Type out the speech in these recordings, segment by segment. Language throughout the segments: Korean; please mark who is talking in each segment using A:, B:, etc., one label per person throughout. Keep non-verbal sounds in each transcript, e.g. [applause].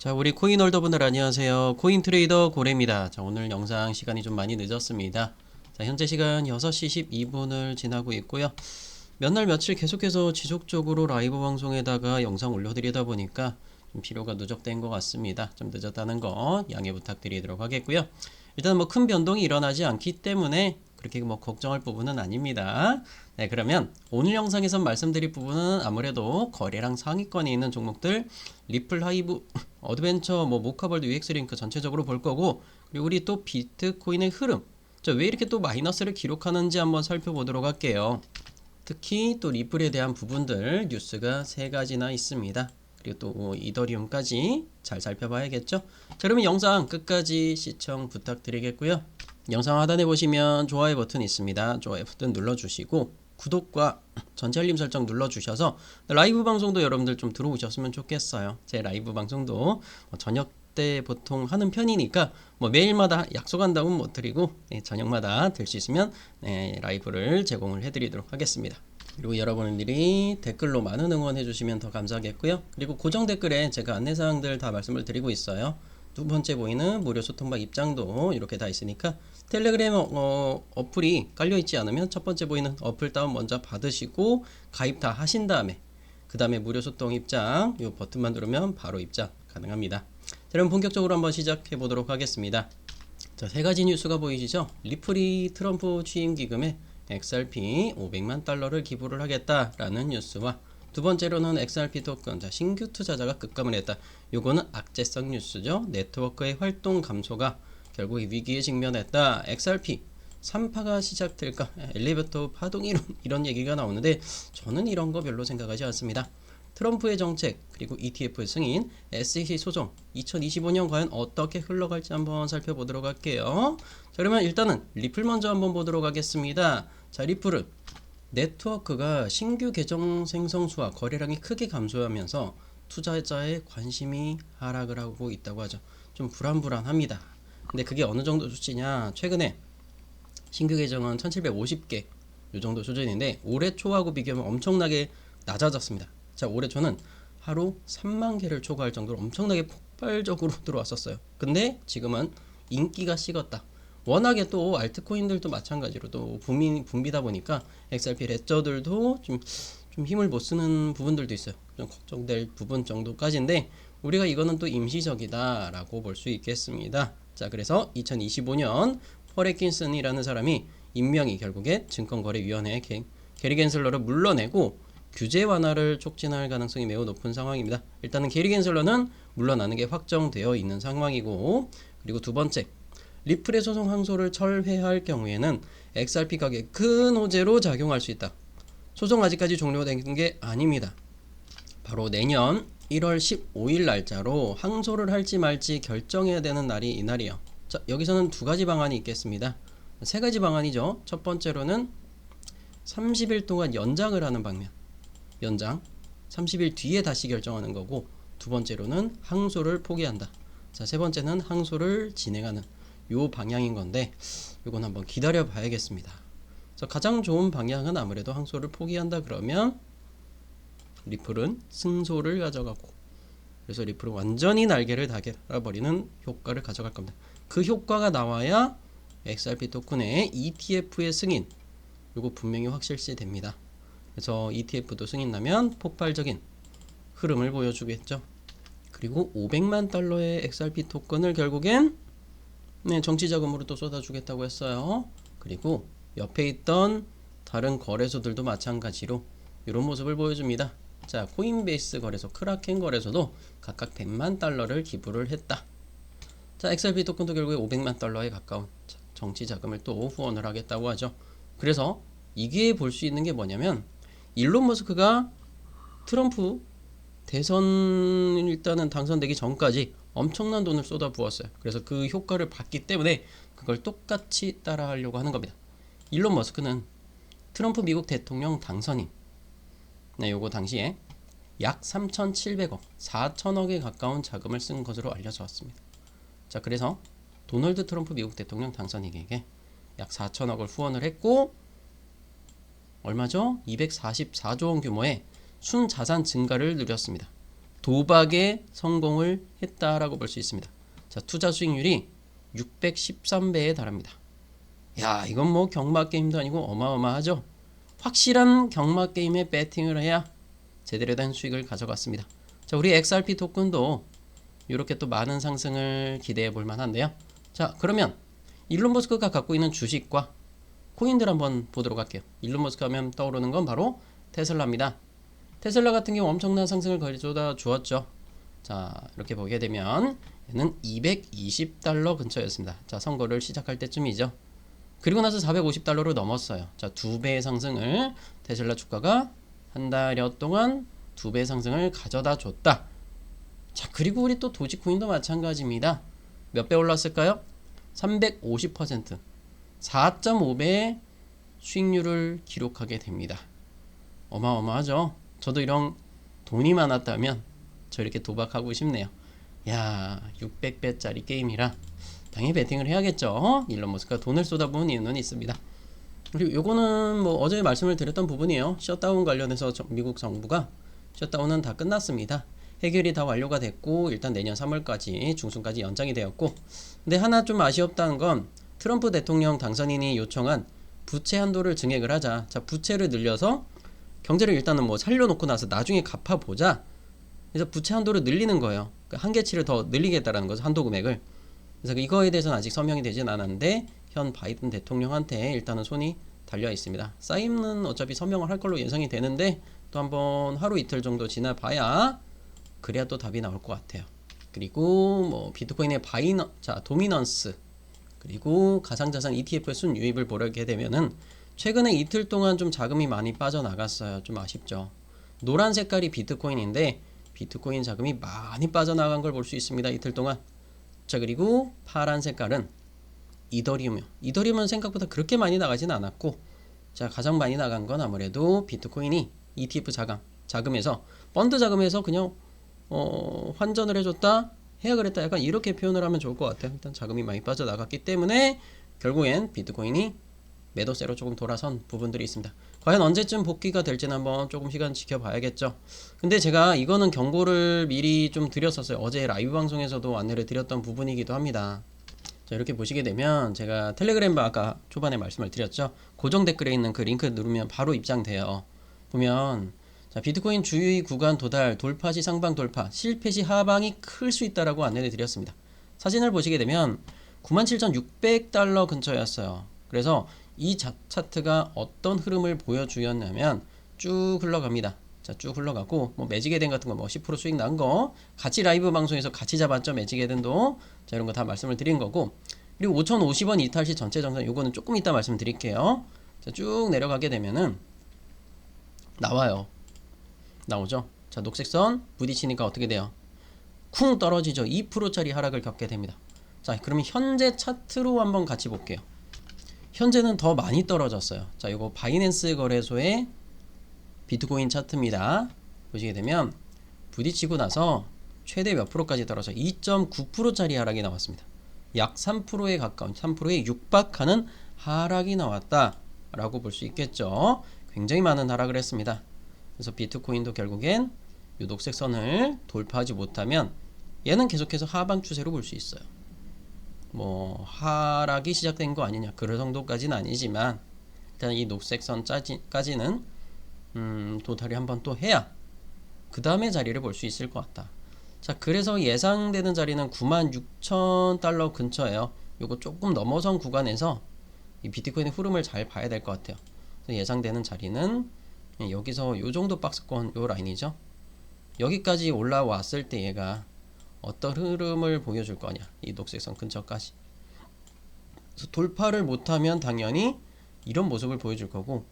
A: 자, 우리 코인 홀더분들 안녕하세요. 코인 트레이더 고래입니다. 자, 오늘 영상 시간이 좀 많이 늦었습니다. 자, 현재 시간 6시 12분을 지나고 있고요. 몇 날 며칠 계속해서 지속적으로 라이브 방송에다가 영상 올려드리다 보니까 좀 필요가 누적된 것 같습니다. 좀 늦었다는 거 양해 부탁드리도록 하겠고요. 일단 뭐 큰 변동이 일어나지 않기 때문에 그렇게 뭐 걱정할 부분은 아닙니다. 네, 그러면 오늘 영상에서 말씀드릴 부분은 아무래도 거래량 상위권에 있는 종목들 리플 하이브 [laughs] 어드벤처 뭐 모카벌드 UX 링크 전체적으로 볼 거고 그리고 우리 또 비트코인의 흐름 자, 왜 이렇게 또 마이너스를 기록하는지 한번 살펴보도록 할게요. 특히 또 리플에 대한 부분들 뉴스가 세 가지나 있습니다. 그리고 또 이더리움까지 잘 살펴봐야겠죠. 자, 그러면 영상 끝까지 시청 부탁드리겠고요. 영상 하단에 보시면 좋아요 버튼 있습니다. 좋아요 버튼 눌러주시고 구독과 전체 알림 설정 눌러주셔서 라이브 방송도 여러분들 좀 들어오셨으면 좋겠어요. 제 라이브 방송도 뭐 저녁 때 보통 하는 편이니까 뭐 매일마다 약속한다고는 못 드리고 네, 저녁마다 될 수 있으면 네, 라이브를 제공을 해드리도록 하겠습니다. 그리고 여러분들이 댓글로 많은 응원해 주시면 더 감사하겠고요. 그리고 고정 댓글에 제가 안내사항들 다 말씀을 드리고 있어요. 두 번째 보이는 무료 소통방 입장도 이렇게 다 있으니까 텔레그램 어, 어플이 깔려 있지 않으면 첫 번째 보이는 어플 다운 먼저 받으시고 가입 다 하신 다음에 그 다음에 무료 소통 입장 이 버튼만 누르면 바로 입장 가능합니다. 자, 그럼 본격적으로 한번 시작해 보도록 하겠습니다. 자, 세 가지 뉴스가 보이시죠? 리플이 트럼프 취임 기금에 XRP 500만 달러를 기부를 하겠다라는 뉴스와 두 번째로는 XRP 토큰, 자, 신규 투자자가 급감을 했다. 요거는 악재성 뉴스죠. 네트워크의 활동 감소가 결국 위기에 직면했다. XRP 3파가 시작될까? 엘리베이터 파동 이론 이런 얘기가 나오는데 저는 이런 거 별로 생각하지 않습니다. 트럼프의 정책 그리고 ETF 승인 SEC 소송 2025년 과연 어떻게 흘러갈지 한번 살펴보도록 할게요. 자, 그러면 일단은 리플 먼저 한번 보도록 하겠습니다. 자 리플은 네트워크가 신규 계정 생성 수와 거래량이 크게 감소하면서 투자자의 관심이 하락을 하고 있다고 하죠. 좀 불안불안합니다. 근데 그게 어느 정도 수치냐? 최근에 신규 계정은 1750개 요 정도 수준인데 올해 초하고 비교하면 엄청나게 낮아졌습니다. 자, 올해 초는 하루 3만 개를 초과할 정도로 엄청나게 폭발적으로 [laughs] 들어왔었어요. 근데 지금은 인기가 식었다. 워낙에 또 알트코인들도 마찬가지로 또 붐이 붐비다 보니까 XRP 레저들도 좀, 좀 힘을 못 쓰는 부분들도 있어요. 좀 걱정될 부분 정도까지인데 우리가 이거는 또 임시적이다라고 볼 수 있겠습니다. 자, 그래서 2025년 퍼레킨슨이라는 사람이 임명이 결국에 증권거래위원회 게리 겐슬러를 물러내고 규제 완화를 촉진할 가능성이 매우 높은 상황입니다. 일단은 게리 겐슬러는 물러나는 게 확정되어 있는 상황이고 그리고 두 번째 리플의 소송 항소를 철회할 경우에는 XRP 가격에 큰 호재로 작용할 수 있다. 소송 아직까지 종료된 게 아닙니다. 바로 내년 1월 15일 날짜로 항소를 할지 말지 결정해야 되는 날이 이날이요. 자, 여기서는 두 가지 방안이 있겠습니다. 세 가지 방안이죠. 첫 번째로는 30일 동안 연장을 하는 방면. 연장. 30일 뒤에 다시 결정하는 거고 두 번째로는 항소를 포기한다. 자, 세 번째는 항소를 진행하는 요 방향인 건데 요건 한번 기다려 봐야겠습니다. 가장 좋은 방향은 아무래도 항소를 포기한다 그러면 리플은 승소를 가져가고 그래서 리플은 완전히 날개를 다 갈아버리는 효과를 가져갈 겁니다. 그 효과가 나와야 XRP 토큰의 ETF의 승인 요거 분명히 확실시 됩니다. 그래서 ETF도 승인 나면 폭발적인 흐름을 보여주겠죠. 그리고 500만 달러의 XRP 토큰을 결국엔 네, 정치 자금으로 또 쏟아주겠다고 했어요. 그리고 옆에 있던 다른 거래소들도 마찬가지로 이런 모습을 보여줍니다. 자, 코인베이스 거래소, 크라켄 거래소도 각각 100만 달러를 기부를 했다. 자, XRP 토큰도 결국에 500만 달러에 가까운 정치 자금을 또 후원을 하겠다고 하죠. 그래서 이게 볼 수 있는 게 뭐냐면 일론 머스크가 트럼프 대선 일단은 당선되기 전까지 엄청난 돈을 쏟아 부었어요. 그래서 그 효과를 봤기 때문에 그걸 똑같이 따라하려고 하는 겁니다. 일론 머스크는 트럼프 미국 대통령 당선인 네, 요거 당시에 약 3,700억, 4천억에 가까운 자금을 쓴 것으로 알려져 왔습니다. 자, 그래서 도널드 트럼프 미국 대통령 당선인에게 약 4천억을 후원을 했고 얼마죠? 244조 원 규모의 순자산 증가를 누렸습니다. 도박에 성공을 했다라고 볼 수 있습니다. 자, 투자 수익률이 613배에 달합니다. 야, 이건 뭐 경마 게임도 아니고 어마어마하죠. 확실한 경마 게임에 배팅을 해야 제대로 된 수익을 가져갔습니다. 자, 우리 XRP 토큰도 이렇게 또 많은 상승을 기대해 볼 만한데요. 자, 그러면 일론 머스크가 갖고 있는 주식과 코인들 한번 보도록 할게요. 일론 머스크 하면 떠오르는 건 바로 테슬라입니다. 테슬라 같은 경우 엄청난 상승을 가져다 주었죠. 자, 이렇게 보게 되면 얘는 220달러 근처였습니다. 자, 선거를 시작할 때쯤이죠. 그리고 나서 450달러로 넘었어요. 자, 두 배의 상승을 테슬라 주가가 한 달여 동안 두배 상승을 가져다 줬다. 자, 그리고 우리 또 도지코인도 마찬가지입니다. 몇 배 올랐을까요? 350%. 4.5배의 수익률을 기록하게 됩니다. 어마어마하죠? 저도 이런 돈이 많았다면 저 이렇게 도박하고 싶네요. 야, 600배짜리 게임이라 당연히 베팅을 해야겠죠. 일론 머스크가 돈을 쏟아부은 이유는 있습니다. 그리고 요거는 뭐 어제 말씀을 드렸던 부분이에요. 셧다운 관련해서 저- 미국 정부가 셧다운은 다 끝났습니다. 해결이 다 완료가 됐고 일단 내년 3월까지 중순까지 연장이 되었고 근데 하나 좀 아쉬웠다는 건 트럼프 대통령 당선인이 요청한 부채 한도를 증액을 하자. 자, 부채를 늘려서 경제를 일단은 뭐 살려놓고 나서 나중에 갚아보자. 그래서 부채 한도를 늘리는 거예요. 그 한계치를 더 늘리겠다라는 거죠. 한도 금액을. 그래서 이거에 대해서는 아직 서명이 되진 않았는데 현 바이든 대통령한테 일단은 손이 달려 있습니다. 사임은 어차피 서명을 할 걸로 예상이 되는데 또 한번 하루 이틀 정도 지나봐야 그래야 또 답이 나올 것 같아요. 그리고 뭐 비트코인의 바이너 자 도미넌스 그리고 가상자산 ETF의 순 유입을 보게 되면은 최근에 이틀 동안 좀 자금이 많이 빠져나갔어요. 좀 아쉽죠. 노란 색깔이 비트코인인데 비트코인 자금이 많이 빠져나간 걸 볼 수 있습니다. 이틀 동안. 자 그리고 파란 색깔은 이더리움이요. 이더리움은 생각보다 그렇게 많이 나가진 않았고 자 가장 많이 나간 건 아무래도 비트코인이 ETF 자금 자금에서 펀드 자금에서 그냥 어, 환전을 해줬다 해야 그랬다 약간 이렇게 표현을 하면 좋을 것 같아요. 일단 자금이 많이 빠져나갔기 때문에 결국엔 비트코인이 매도세로 조금 돌아선 부분들이 있습니다. 과연 언제쯤 복귀가 될지는 한번 조금 시간 지켜봐야겠죠. 근데 제가 이거는 경고를 미리 좀 드렸었어요. 어제 라이브 방송에서도 안내를 드렸던 부분이기도 합니다. 자, 이렇게 보시게 되면 제가 텔레그램 아까 초반에 말씀을 드렸죠. 고정 댓글에 있는 그 링크 누르면 바로 입장돼요. 보면 자, 비트코인 주의 구간 도달, 돌파 시 상방 돌파, 실패 시 하방이 클 수 있다라고 안내를 드렸습니다. 사진을 보시게 되면 97,600달러 근처였어요. 그래서 이 자- 차트가 어떤 흐름을 보여주었냐면 쭉 흘러갑니다. 자, 쭉 흘러가고 뭐 매직 에덴 같은 거 뭐 10% 수익 난 거 같이 라이브 방송에서 같이 잡았죠. 매직 에덴도 자, 이런 거 다 말씀을 드린 거고 그리고 5,050원 이탈 시 전체 정상 요거는 조금 이따 말씀드릴게요. 자, 쭉 내려가게 되면은 나와요. 나오죠. 자, 녹색 선 부딪히니까 어떻게 돼요? 쿵 떨어지죠. 2%짜리 하락을 겪게 됩니다. 자, 그러면 현재 차트로 한번 같이 볼게요. 현재는 더 많이 떨어졌어요. 자, 이거 바이낸스 거래소의 비트코인 차트입니다. 보시게 되면 부딪히고 나서 최대 몇 프로까지 떨어져 2.9%짜리 하락이 나왔습니다. 약 3%에 가까운 3%에 육박하는 하락이 나왔다라고 볼 수 있겠죠. 굉장히 많은 하락을 했습니다. 그래서 비트코인도 결국엔 이 녹색 선을 돌파하지 못하면 얘는 계속해서 하방 추세로 볼 수 있어요. 뭐 하락이 시작된 거 아니냐 그럴 정도까지는 아니지만 일단 이 녹색 선까지는 음, 도달이 한번 또 해야 그 다음에 자리를 볼 수 있을 것 같다. 자 그래서 예상되는 자리는 96,000달러 근처예요. 요거 조금 넘어선 구간에서 이 비트코인의 흐름을 잘 봐야 될 것 같아요. 예상되는 자리는 여기서 요 정도 박스권 요 라인이죠. 여기까지 올라왔을 때 얘가 어떤 흐름을 보여줄 거냐 이 녹색선 근처까지. 돌파를 못하면 당연히 이런 모습을 보여줄 거고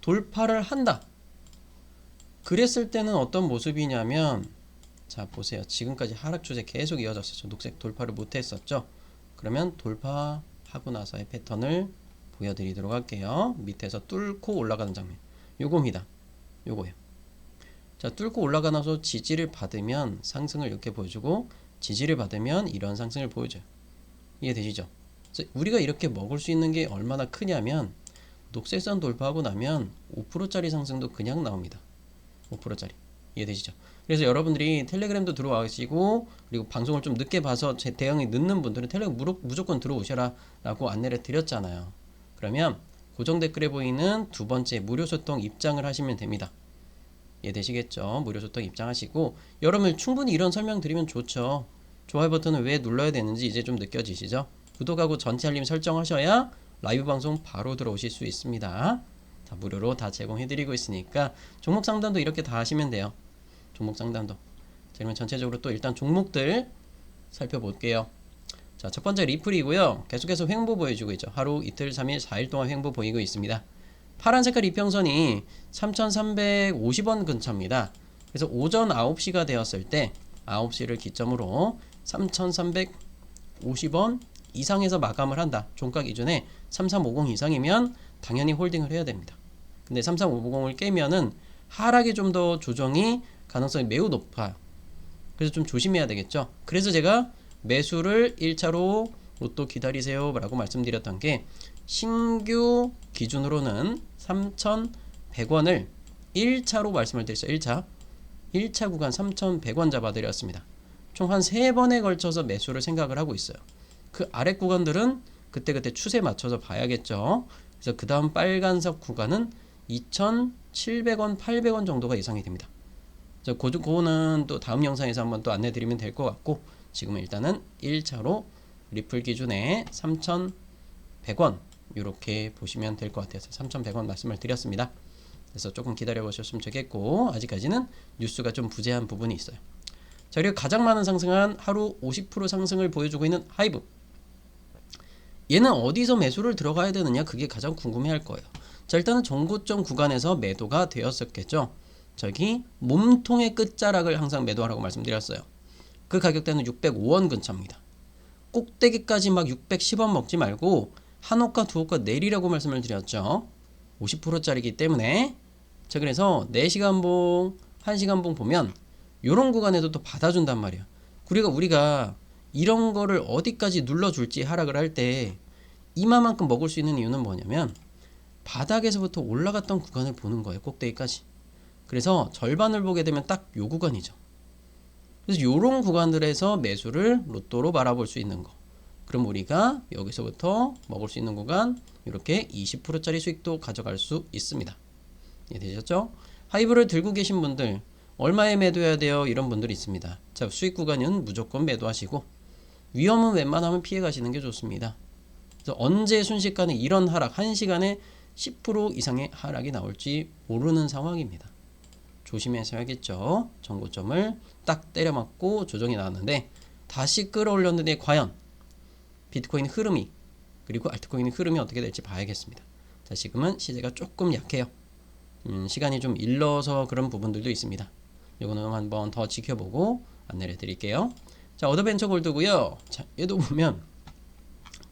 A: 돌파를 한다. 그랬을 때는 어떤 모습이냐면 자 보세요. 지금까지 하락 추세 계속 이어졌었죠. 녹색 돌파를 못했었죠. 그러면 돌파하고 나서의 패턴을 보여드리도록 할게요. 밑에서 뚫고 올라가는 장면. 요겁니다. 요거예요 자 뚫고 올라가 나서 지지를 받으면 상승을 이렇게 보여주고 지지를 받으면 이런 상승을 보여줘요 이해되시죠? 그래서 우리가 이렇게 먹을 수 있는 게 얼마나 크냐면 녹색선 돌파하고 나면 5%짜리 상승도 그냥 나옵니다 5%짜리 이해되시죠? 그래서 여러분들이 텔레그램도 들어와시고 그리고 방송을 좀 늦게 봐서 제 대응이 늦는 분들은 텔레그램 무조건 들어오셔라 라고 안내를 드렸잖아요. 그러면 고정 댓글에 보이는 두 번째 무료 소통 입장을 하시면 됩니다. 이해되시겠죠? 무료 소통 입장하시고 여러분 충분히 이런 설명 드리면 좋죠. 좋아요 버튼을 왜 눌러야 되는지 이제 좀 느껴지시죠? 구독하고 전체 알림 설정하셔야 라이브 방송 바로 들어오실 수 있습니다. 다 무료로 다 제공해드리고 있으니까 종목 상담도 이렇게 다 하시면 돼요. 종목 상담도. 자, 그러면 전체적으로 또 일단 종목들 살펴볼게요. 자, 첫 번째 리플이고요. 계속해서 횡보 보여주고 있죠. 하루, 이틀, 3일, 4일 동안 횡보 보이고 있습니다. 파란 색깔 이평선이 3,350원 근처입니다. 그래서 오전 9시가 되었을 때 9시를 기점으로 3,350원 이상에서 마감을 한다. 종가 기준에 3350 이상이면 당연히 홀딩을 해야 됩니다. 근데 3350을 깨면은 하락이 좀 더 조정이 가능성이 매우 높아요. 그래서 좀 조심해야 되겠죠. 그래서 제가 매수를 1차로 로또 기다리세요 라고 말씀드렸던 게 신규 기준으로는 3,100원을 1차로 말씀을 드렸어요. 1차. 1차 구간 3,100원 잡아드렸습니다. 총 한 3번에 걸쳐서 매수를 생각을 하고 있어요. 그 아래 구간들은 그때그때 추세 맞춰서 봐야겠죠. 그래서 그 다음 빨간색 구간은 2,700원, 800원 정도가 예상이 됩니다. 자, 그, 그거는 또 다음 영상에서 한번 또 안내 드리면 될 것 같고 지금은 일단은 1차로 리플 기준에 3,100원 이렇게 보시면 될 것 같아서 3,100원 말씀을 드렸습니다. 그래서 조금 기다려 보셨으면 좋겠고 아직까지는 뉴스가 좀 부재한 부분이 있어요. 자 그리고 가장 많은 상승한 하루 50% 상승을 보여주고 있는 하이브. 얘는 어디서 매수를 들어가야 되느냐 그게 가장 궁금해 할 거예요. 자 일단은 정고점 구간에서 매도가 되었었겠죠. 저기 몸통의 끝자락을 항상 매도하라고 말씀드렸어요. 그 가격대는 605원 근처입니다. 꼭대기까지 막 610원 먹지 말고 한 호가 두 호가 내리라고 말씀을 드렸죠. 50%짜리기 때문에 자 그래서 4시간 봉, 1시간 봉 보면 요런 구간에도 또 받아준단 말이야. 우리가 우리가 이런 거를 어디까지 눌러줄지 하락을 할 때 이마만큼 먹을 수 있는 이유는 뭐냐면 바닥에서부터 올라갔던 구간을 보는 거예요. 꼭대기까지. 그래서 절반을 보게 되면 딱 요 구간이죠. 그래서 요런 구간들에서 매수를 로또로 바라볼 수 있는 거. 그럼 우리가 여기서부터 먹을 수 있는 구간 이렇게 20%짜리 수익도 가져갈 수 있습니다. 이해되셨죠? 하이브를 들고 계신 분들 얼마에 매도해야 돼요? 이런 분들이 있습니다. 자, 수익 구간은 무조건 매도하시고 위험은 웬만하면 피해 가시는 게 좋습니다. 그래서 언제 순식간에 이런 하락, 1시간에 10% 이상의 하락이 나올지 모르는 상황입니다. 조심해서야겠죠. 정고점을 딱 때려 맞고 조정이 나왔는데 다시 끌어올렸는데 과연 비트코인 흐름이 그리고 알트코인 흐름이 어떻게 될지 봐야겠습니다. 자, 지금은 시세가 조금 약해요. 음, 시간이 좀 일러서 그런 부분들도 있습니다. 이거는 한번 더 지켜보고 안내를 드릴게요. 자, 어드벤처 골드고요. 자, 얘도 보면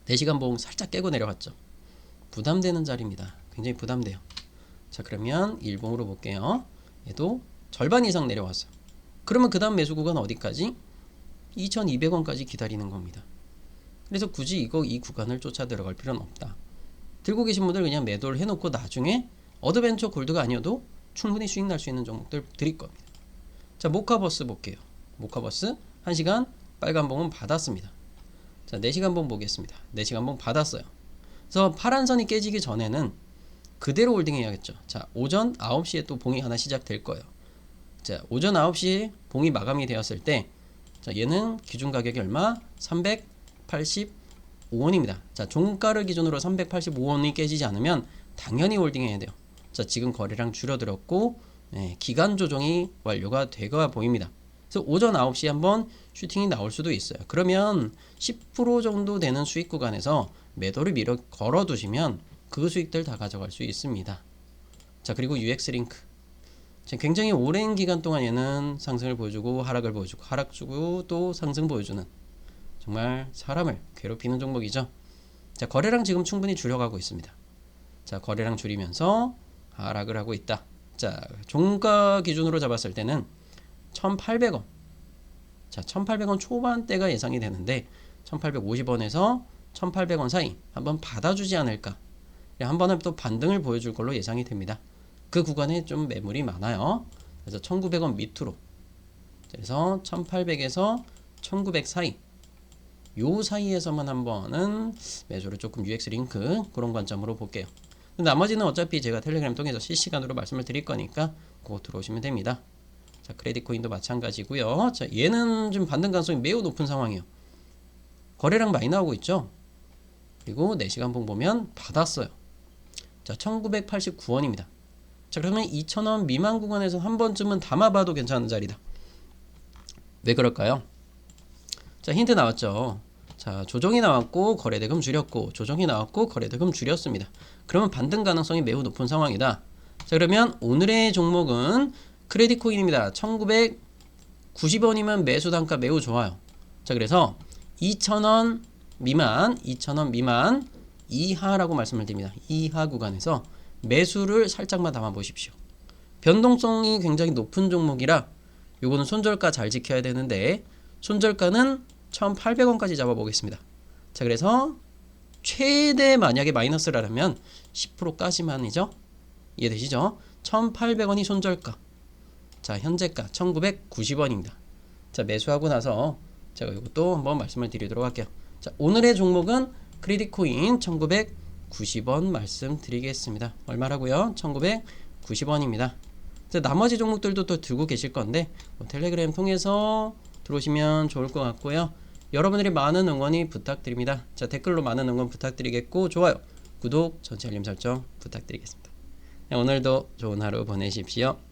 A: 4시간 봉 살짝 깨고 내려갔죠. 부담되는 자리입니다. 굉장히 부담돼요. 자, 그러면 일봉으로 볼게요. 얘도 절반 이상 내려왔어요. 그러면 그 다음 매수 구간 어디까지? 2,200원까지 기다리는 겁니다. 그래서 굳이 이거 이 구간을 쫓아 들어갈 필요는 없다. 들고 계신 분들 그냥 매도를 해놓고 나중에 어드벤처 골드가 아니어도 충분히 수익 날 수 있는 종목들 드릴 겁니다. 자, 모카버스 볼게요. 모카버스 1시간 빨간 봉은 받았습니다. 자, 4시간 봉 보겠습니다. 4시간 봉 받았어요. 그래서 파란 선이 깨지기 전에는 그대로 홀딩 해야겠죠. 자, 오전 9시에 또 봉이 하나 시작될 거예요. 자, 오전 9시에 봉이 마감이 되었을 때 자, 얘는 기준 가격이 얼마? 385원입니다. 자, 종가를 기준으로 385원이 깨지지 않으면 당연히 홀딩 해야 돼요. 자, 지금 거래량 줄어들었고 네, 기간 조정이 완료가 되가 보입니다. 그래서 오전 9시에 한번 슈팅이 나올 수도 있어요. 그러면 10% 정도 되는 수익 구간에서 매도를 밀어 걸어 두시면 그 수익들 다 가져갈 수 있습니다. 자, 그리고 UX 링크. 자, 굉장히 오랜 기간 동안 얘는 상승을 보여주고 하락을 보여주고 하락 주고 또 상승 보여주는 정말 사람을 괴롭히는 종목이죠. 자, 거래량 지금 충분히 줄여가고 있습니다. 자, 거래량 줄이면서 하락을 하고 있다. 자, 종가 기준으로 잡았을 때는 1,800원. 자, 1,800원 초반대가 예상이 되는데 1,850원에서 1,800원 사이 한번 받아주지 않을까. 한 번은 또 반등을 보여줄 걸로 예상이 됩니다. 그 구간에 좀 매물이 많아요. 그래서 1900원 밑으로 그래서 1800에서 1900 사이 요 사이에서만 한 번은 매수를 조금 UX 링크 그런 관점으로 볼게요. 나머지는 어차피 제가 텔레그램 통해서 실시간으로 말씀을 드릴 거니까 그거 들어오시면 됩니다. 자, 크레딧 코인도 마찬가지고요. 자, 얘는 좀 반등 가능성이 매우 높은 상황이에요. 거래량 많이 나오고 있죠. 그리고 4시간 봉 보면 받았어요. 자, 1989원입니다. 자, 그러면 2,000원 미만 구간에서 한 번쯤은 담아봐도 괜찮은 자리다. 왜 그럴까요? 자, 힌트 나왔죠. 자, 조정이 나왔고 거래대금 줄였고 조정이 나왔고 거래대금 줄였습니다. 그러면 반등 가능성이 매우 높은 상황이다. 자, 그러면 오늘의 종목은 크레딧 코인입니다. 1990원이면 매수 단가 매우 좋아요. 자, 그래서 2,000원 미만, 2,000원 미만 이하라고 말씀을 드립니다. 이하 구간에서 매수를 살짝만 담아 보십시오. 변동성이 굉장히 높은 종목이라 요거는 손절가 잘 지켜야 되는데 손절가는 1,800원까지 잡아 보겠습니다. 자, 그래서 최대 만약에 마이너스라면 10%까지만이죠. 이해되시죠? 1,800원이 손절가. 자, 현재가 1,990원입니다. 자, 매수하고 나서 제가 이것도 한번 말씀을 드리도록 할게요. 자, 오늘의 종목은 크레딧 코인 1990원 말씀드리겠습니다. 얼마라고요? 1990원입니다. 자, 나머지 종목들도 또 들고 계실 건데 뭐 텔레그램 통해서 들어오시면 좋을 것 같고요. 여러분들이 많은 응원이 부탁드립니다. 자, 댓글로 많은 응원 부탁드리겠고 좋아요, 구독, 전체 알림 설정 부탁드리겠습니다. 네, 오늘도 좋은 하루 보내십시오.